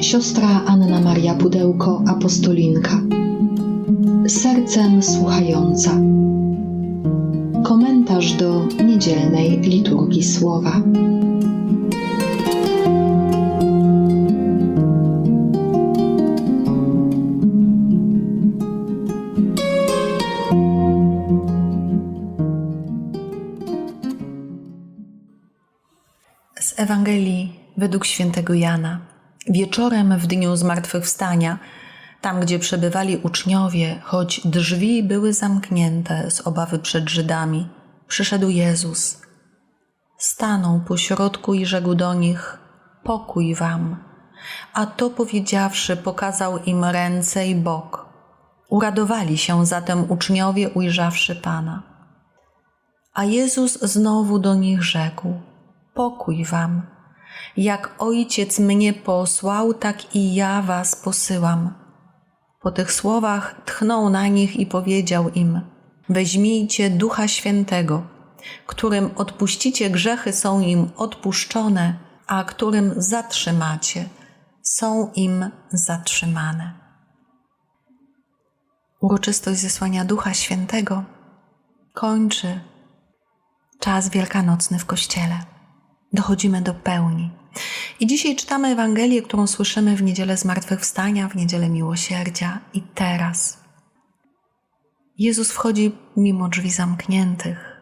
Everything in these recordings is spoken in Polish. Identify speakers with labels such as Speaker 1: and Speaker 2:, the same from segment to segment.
Speaker 1: Siostra Anna Maria Pudełko, apostolinka. Sercem słuchająca. Komentarz do niedzielnej liturgii słowa.
Speaker 2: Ewangelii według świętego Jana. Wieczorem w dniu zmartwychwstania, tam gdzie przebywali uczniowie, choć drzwi były zamknięte z obawy przed Żydami, przyszedł Jezus. Stanął pośrodku i rzekł do nich: Pokój wam. A to powiedziawszy, pokazał im ręce i bok. Uradowali się zatem uczniowie, ujrzawszy Pana. A Jezus znowu do nich rzekł: Pokój wam. Jak ojciec mnie posłał, tak i ja was posyłam. Po tych słowach tchnął na nich i powiedział im: Weźmijcie ducha świętego, którym odpuścicie grzechy, są im odpuszczone, a którym zatrzymacie, są im zatrzymane. Uroczystość zesłania Ducha Świętego kończy czas wielkanocny w Kościele. Dochodzimy do pełni. I dzisiaj czytamy Ewangelię, którą słyszymy w niedzielę zmartwychwstania, w niedzielę miłosierdzia i teraz. Jezus wchodzi mimo drzwi zamkniętych.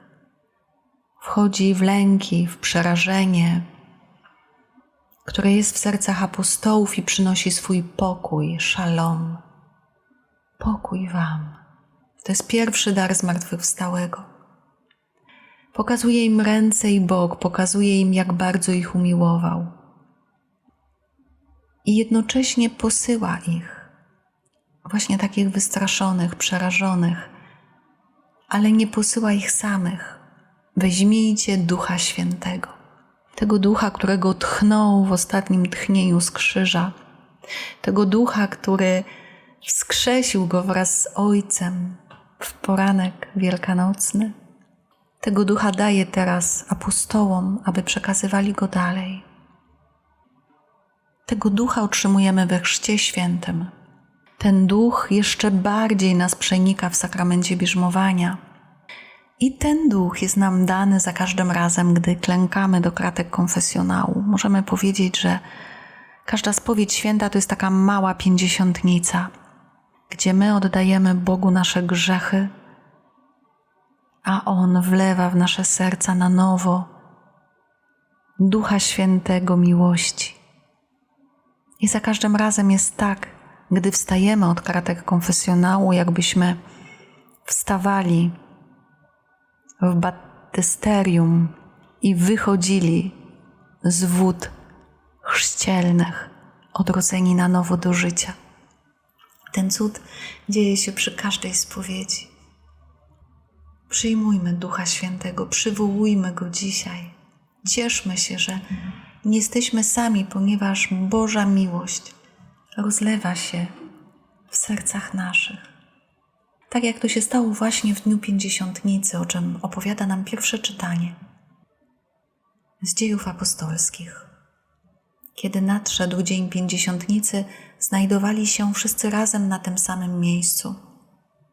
Speaker 2: Wchodzi w lęki, w przerażenie, które jest w sercach apostołów i przynosi swój pokój, szalom. Pokój Wam. To jest pierwszy dar zmartwychwstałego. Pokazuje im ręce i bok, pokazuje im, jak bardzo ich umiłował. I jednocześnie posyła ich, właśnie takich wystraszonych, przerażonych, ale nie posyła ich samych. Weźmijcie Ducha Świętego, tego Ducha, którego tchnął w ostatnim tchnieniu z krzyża, tego Ducha, który wskrzesił go wraz z Ojcem w poranek wielkanocny. Tego ducha daje teraz apostołom, aby przekazywali go dalej. Tego ducha otrzymujemy we Chrzcie Świętym. Ten duch jeszcze bardziej nas przenika w sakramencie bierzmowania. I ten duch jest nam dany za każdym razem, gdy klękamy do kratek konfesjonału. Możemy powiedzieć, że każda spowiedź święta to jest taka mała pięćdziesiątnica, gdzie my oddajemy Bogu nasze grzechy a On wlewa w nasze serca na nowo Ducha Świętego miłości. I za każdym razem jest tak, gdy wstajemy od kratek konfesjonału, jakbyśmy wstawali w baptysterium i wychodzili z wód chrzcielnych, odrodzeni na nowo do życia. Ten cud dzieje się przy każdej spowiedzi. Przyjmujmy Ducha Świętego, przywołujmy Go dzisiaj. Cieszmy się, że nie jesteśmy sami, ponieważ Boża miłość rozlewa się w sercach naszych. Tak jak to się stało właśnie w Dniu Pięćdziesiątnicy, o czym opowiada nam pierwsze czytanie z dziejów apostolskich. Kiedy nadszedł Dzień Pięćdziesiątnicy, znajdowali się wszyscy razem na tym samym miejscu.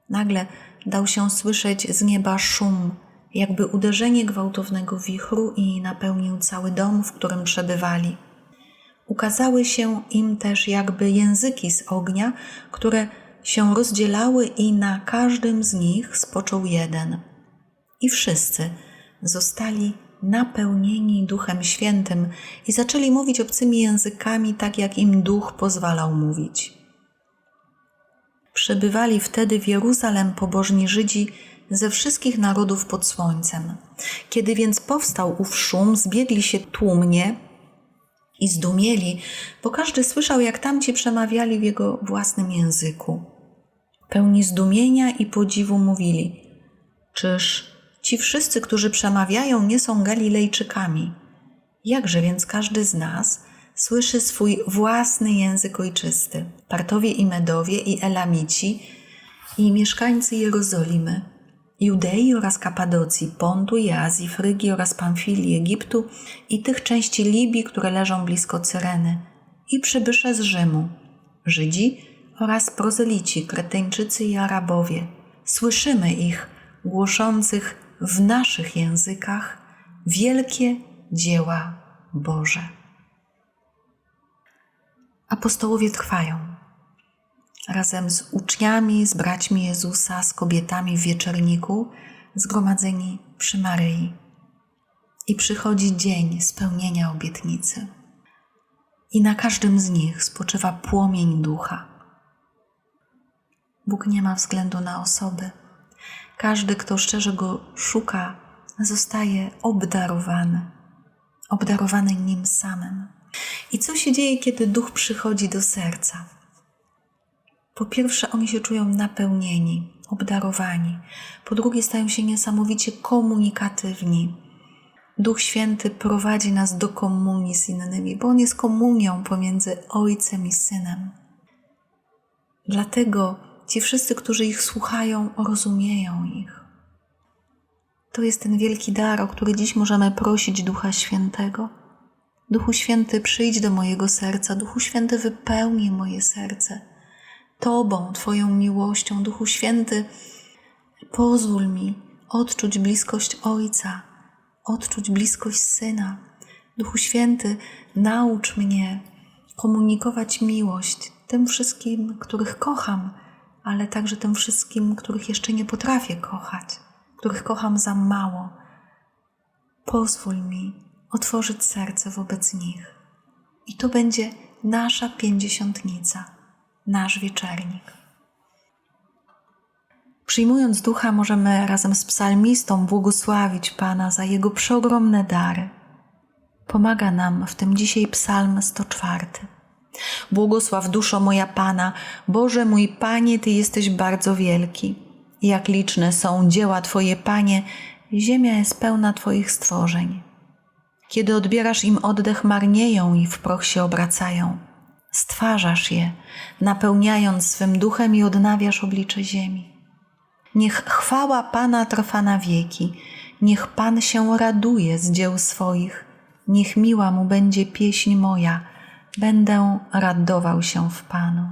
Speaker 2: Nagle dał się słyszeć z nieba szum, jakby uderzenie gwałtownego wichru i napełnił cały dom, w którym przebywali. Ukazały się im też jakby języki z ognia, które się rozdzielały i na każdym z nich spoczął jeden. I wszyscy zostali napełnieni Duchem Świętym i zaczęli mówić obcymi językami, tak jak im Duch pozwalał mówić. Przebywali wtedy w Jeruzalem pobożni Żydzi ze wszystkich narodów pod słońcem. Kiedy więc powstał ów szum, zbiegli się tłumnie i zdumieli, bo każdy słyszał, jak tamci przemawiali w jego własnym języku. Pełni zdumienia i podziwu mówili: Czyż ci wszyscy, którzy przemawiają, nie są Galilejczykami? Jakże więc każdy z nas słyszy swój własny język ojczysty. Partowie i Medowie i Elamici i mieszkańcy Jerozolimy Judei oraz Kapadocji, Pontu i Azji, Frygii oraz Pamfilii, Egiptu i tych części Libii, które leżą blisko Cyreny, i przybysze z Rzymu, Żydzi oraz prozelici, Kreteńczycy i Arabowie. Słyszymy ich głoszących w naszych językach wielkie dzieła Boże. Apostołowie trwają. Razem z uczniami, z braćmi Jezusa, z kobietami w wieczorniku, zgromadzeni przy Maryi. I przychodzi dzień spełnienia obietnicy. I na każdym z nich spoczywa płomień ducha. Bóg nie ma względu na osoby. Każdy, kto szczerze go szuka, zostaje obdarowany, obdarowany nim samym. I co się dzieje, kiedy duch przychodzi do serca? Po pierwsze, oni się czują napełnieni, obdarowani. Po drugie, stają się niesamowicie komunikatywni. Duch Święty prowadzi nas do komunii z innymi, bo On jest komunią pomiędzy Ojcem i Synem. Dlatego ci wszyscy, którzy ich słuchają, rozumieją ich. To jest ten wielki dar, o który dziś możemy prosić Ducha Świętego. Duchu Święty, przyjdź do mojego serca, Duchu Święty, wypełnij moje serce. Tobą, Twoją miłością, Duchu Święty, pozwól mi odczuć bliskość Ojca, odczuć bliskość Syna. Duchu Święty, naucz mnie komunikować miłość tym wszystkim, których kocham, ale także tym wszystkim, których jeszcze nie potrafię kochać, których kocham za mało. Pozwól mi otworzyć serce wobec nich. I to będzie nasza pięćdziesiątnica, nasz wieczernik. Przyjmując ducha, możemy razem z psalmistą błogosławić Pana za jego przeogromne dary. Pomaga nam w tym dzisiaj psalm 104. Błogosław duszo moja Pana, Boże mój Panie, Ty jesteś bardzo wielki. Jak liczne są dzieła Twoje, Panie, ziemia jest pełna Twoich stworzeń. Kiedy odbierasz im oddech, marnieją i w proch się obracają. Stwarzasz je, napełniając swym duchem i odnawiasz oblicze ziemi. Niech chwała Pana trwa na wieki, niech Pan się raduje z dzieł swoich, niech miła mu będzie pieśń moja, będę radował się w Panu.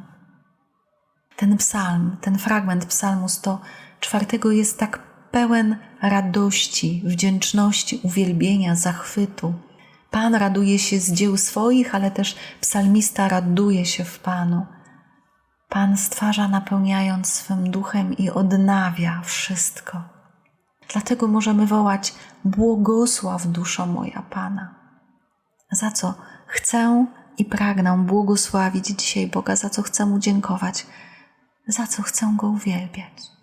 Speaker 2: Ten psalm, ten fragment psalmu 104 jest tak pełen radości, wdzięczności, uwielbienia, zachwytu. Pan raduje się z dzieł swoich, ale też psalmista raduje się w Panu. Pan stwarza, napełniając swym duchem i odnawia wszystko. Dlatego możemy wołać: Błogosław duszo moja Pana. Za co chcę i pragnę błogosławić dzisiaj Boga, za co chcę mu dziękować, za co chcę go uwielbiać.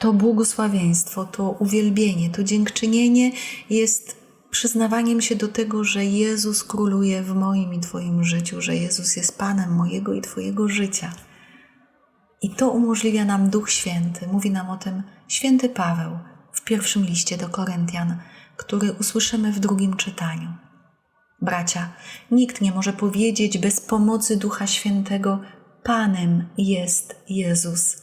Speaker 2: To błogosławieństwo, to uwielbienie, to dziękczynienie jest przyznawaniem się do tego, że Jezus króluje w moim i Twoim życiu, że Jezus jest Panem mojego i Twojego życia. I to umożliwia nam Duch Święty. Mówi nam o tym święty Paweł w pierwszym liście do Koryntian, który usłyszymy w drugim czytaniu. Bracia, nikt nie może powiedzieć bez pomocy Ducha Świętego: Panem jest Jezus.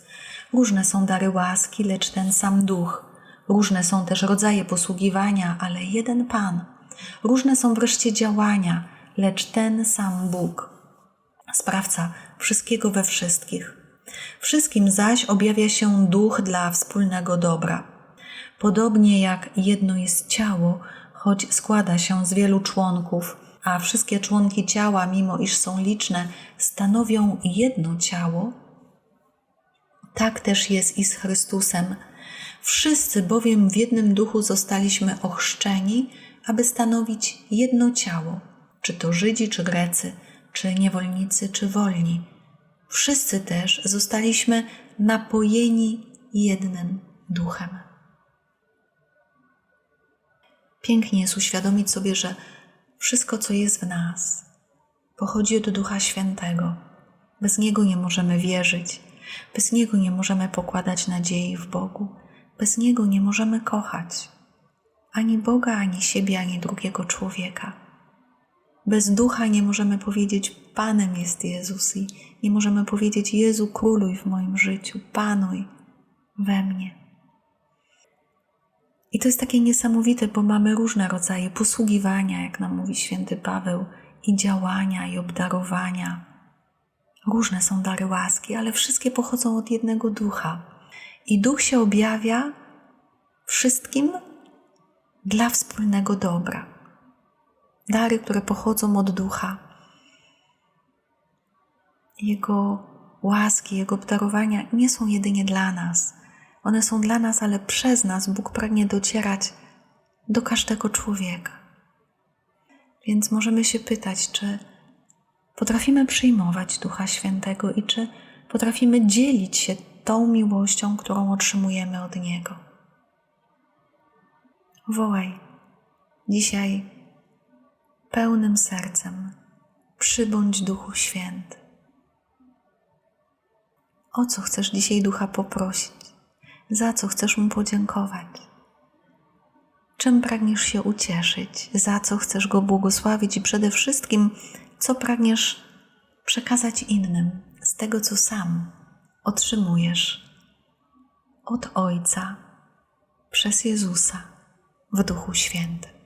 Speaker 2: Różne są dary łaski, lecz ten sam Duch. Różne są też rodzaje posługiwania, ale jeden Pan. Różne są wreszcie działania, lecz ten sam Bóg. Sprawca wszystkiego we wszystkich. Wszystkim zaś objawia się duch dla wspólnego dobra. Podobnie jak jedno jest ciało, choć składa się z wielu członków, a wszystkie członki ciała, mimo iż są liczne, stanowią jedno ciało, tak też jest i z Chrystusem. Wszyscy bowiem w jednym duchu zostaliśmy ochrzczeni, aby stanowić jedno ciało, czy to Żydzi, czy Grecy, czy niewolnicy, czy wolni. Wszyscy też zostaliśmy napojeni jednym duchem. Pięknie jest uświadomić sobie, że wszystko, co jest w nas, pochodzi od Ducha Świętego. Bez Niego nie możemy wierzyć, bez Niego nie możemy pokładać nadziei w Bogu, bez Niego nie możemy kochać ani Boga, ani siebie, ani drugiego człowieka. Bez ducha nie możemy powiedzieć: Panem jest Jezus, i nie możemy powiedzieć: Jezu, króluj w moim życiu, panuj. we mnie. I to jest takie niesamowite, bo mamy różne rodzaje posługiwania, jak nam mówi święty Paweł, i działania, i obdarowania. Różne są dary łaski, ale wszystkie pochodzą od jednego ducha. I duch się objawia wszystkim dla wspólnego dobra. Dary, które pochodzą od ducha, jego łaski, jego obdarowania nie są jedynie dla nas. One są dla nas, ale przez nas Bóg pragnie docierać do każdego człowieka. Więc możemy się pytać, czy potrafimy przyjmować Ducha Świętego i czy potrafimy dzielić się tą miłością, którą otrzymujemy od Niego. Wołaj dzisiaj pełnym sercem: Przybądź Duchu Święty. O co chcesz dzisiaj Ducha poprosić? Za co chcesz Mu podziękować? Czym pragniesz się ucieszyć? Za co chcesz Go błogosławić? I przede wszystkim, co pragniesz przekazać innym z tego, co sam otrzymujesz od Ojca przez Jezusa w Duchu Świętym.